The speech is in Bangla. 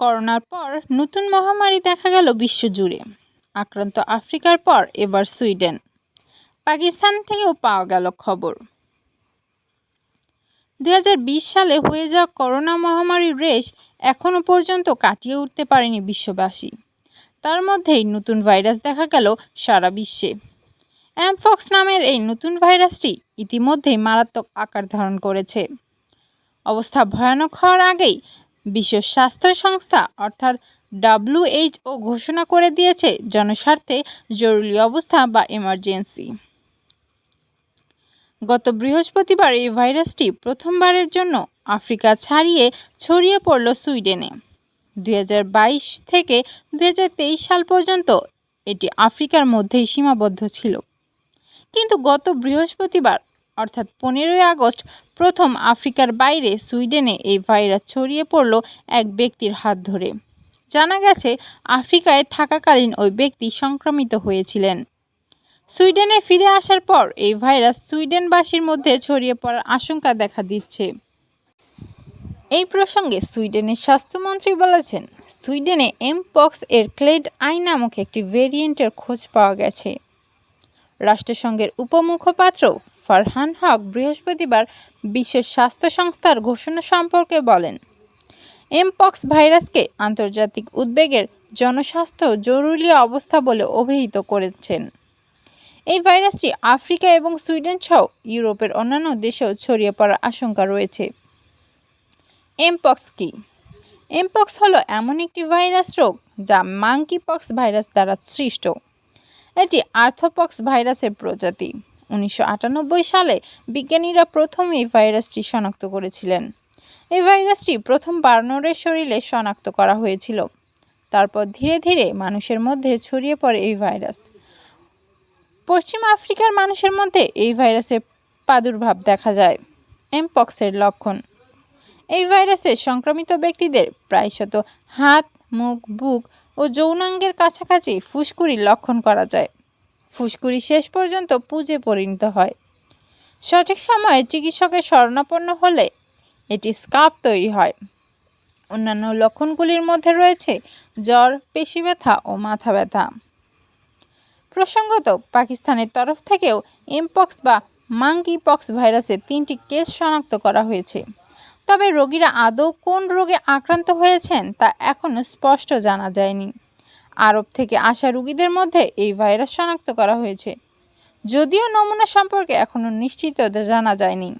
করোনার পর নতুন মহামারী দেখা গেল বিশ্বজুড়ে। আক্রান্ত আফ্রিকার পর এবার সুইডেন। পাকিস্তান থেকেও পাওয়া গেল খবর। দুই হাজার বিশ সালে হয়ে যাওয়া করোনা মহামারীর রেশ এখনও পর্যন্ত কাটিয়ে উঠতে পারেনি বিশ্ববাসী। তার মধ্যেই নতুন ভাইরাস দেখা গেল সারা বিশ্বে। অ্যামফক্স নামের এই নতুন ভাইরাসটি ইতিমধ্যেই মারাত্মক আকার ধারণ করেছে। অবস্থা ভয়ানক হওয়ার আগেই বিশ্ব স্বাস্থ্য সংস্থা, অর্থাৎ ডাব্লিউএইচও ঘোষণা করে দিয়েছে জনস্বার্থে জরুরি অবস্থা বা এমার্জেন্সি গত বৃহস্পতিবার এই ভাইরাসটি প্রথমবারের জন্য আফ্রিকা ছাড়িয়ে ছড়িয়ে পড়ল সুইডেনে। দুই হাজার বাইশ থেকে দু হাজার তেইশ সাল পর্যন্ত এটি আফ্রিকার মধ্যেই সীমাবদ্ধ ছিল। কিন্তু গত বৃহস্পতিবার, অর্থাৎ পনেরোই আগস্ট প্রথম আফ্রিকার বাইরে সুইডেনে এই ভাইরাস ছড়িয়ে পড়ল এক ব্যক্তির হাত ধরে। জানা গেছে, আফ্রিকায় থাকাকালীন ওই ব্যক্তি সংক্রমিত হয়েছিলেন। সুইডেনে ফিরে আসার পর এই ভাইরাস সুইডেনবাসীর মধ্যে ছড়িয়ে পড়ার আশঙ্কা দেখা দিচ্ছে। এই প্রসঙ্গে সুইডেনের স্বাস্থ্যমন্ত্রী বলেছেন, সুইডেনে এমপক্স এর ক্লেড আই নামক একটি ভেরিয়েন্টের খোঁজ পাওয়া গেছে। রাষ্ট্রসংঘের উপমুখপাত্র ফারহান হক বৃহস্পতিবার বিশ্ব স্বাস্থ্য সংস্থার ঘোষণা সম্পর্কে বলেন, এমপক্স ভাইরাসকে আন্তর্জাতিক উদ্বেগের জনস্বাস্থ্য জরুরি অবস্থা বলে অভিহিত করেছেন। এই ভাইরাসটি আফ্রিকা এবং সুইডেন সহ ইউরোপের অন্যান্য দেশেও ছড়িয়ে পড়ার আশঙ্কা রয়েছে। এমপক্স কি? এমপক্স হলো এমন একটি ভাইরাস রোগ যা মাঙ্কি পক্স ভাইরাস দ্বারা সৃষ্ট। এটি আর্থোপক্স ভাইরাসের প্রজাতি। উনিশশো আটানব্বই সালে বিজ্ঞানীরা প্রথম এই ভাইরাসটি শনাক্ত করেছিলেন। এই ভাইরাসটি প্রথম বার্নরের শরীরে শনাক্ত করা হয়েছিল। তারপর ধীরে ধীরে মানুষের মধ্যে ছড়িয়ে পড়ে এই ভাইরাস। পশ্চিম আফ্রিকার মানুষের মধ্যে এই ভাইরাসের প্রাদুর্ভাব দেখা যায়, এমপক্সের লক্ষণ। এই ভাইরাসে সংক্রমিত ব্যক্তিদের প্রায়শত হাত, মুখ, বুক ও যৌনাঙ্গের কাছাকাছি ফুসকুড়ির লক্ষণ করা যায়। ফুসকুড়ি শেষ পর্যন্ত পুজে পরিণত হয়। সঠিক সময়ে চিকিৎসকের শরণাপন্ন হলে এটি স্কার্ফ তৈরি হয়। অন্যান্য লক্ষণগুলির মধ্যে রয়েছে জ্বর, পেশি ব্যথা ও মাথা ব্যথা। প্রসঙ্গত, পাকিস্তানের তরফ থেকেও এমপক্স বা মাঙ্কি পক্স ভাইরাসের তিনটি কেস শনাক্ত করা হয়েছে। তবে রোগীরা আদৌ কোন রোগে আক্রান্ত হয়েছেন তা এখনও স্পষ্ট জানা যায়নি। আরব থেকে আসা রুগীদের মধ্যে এই ভাইরাস শনাক্ত করা হয়েছে। যদিও নমুনা সম্পর্কে এখনও নিশ্চিত জানা যায়নি।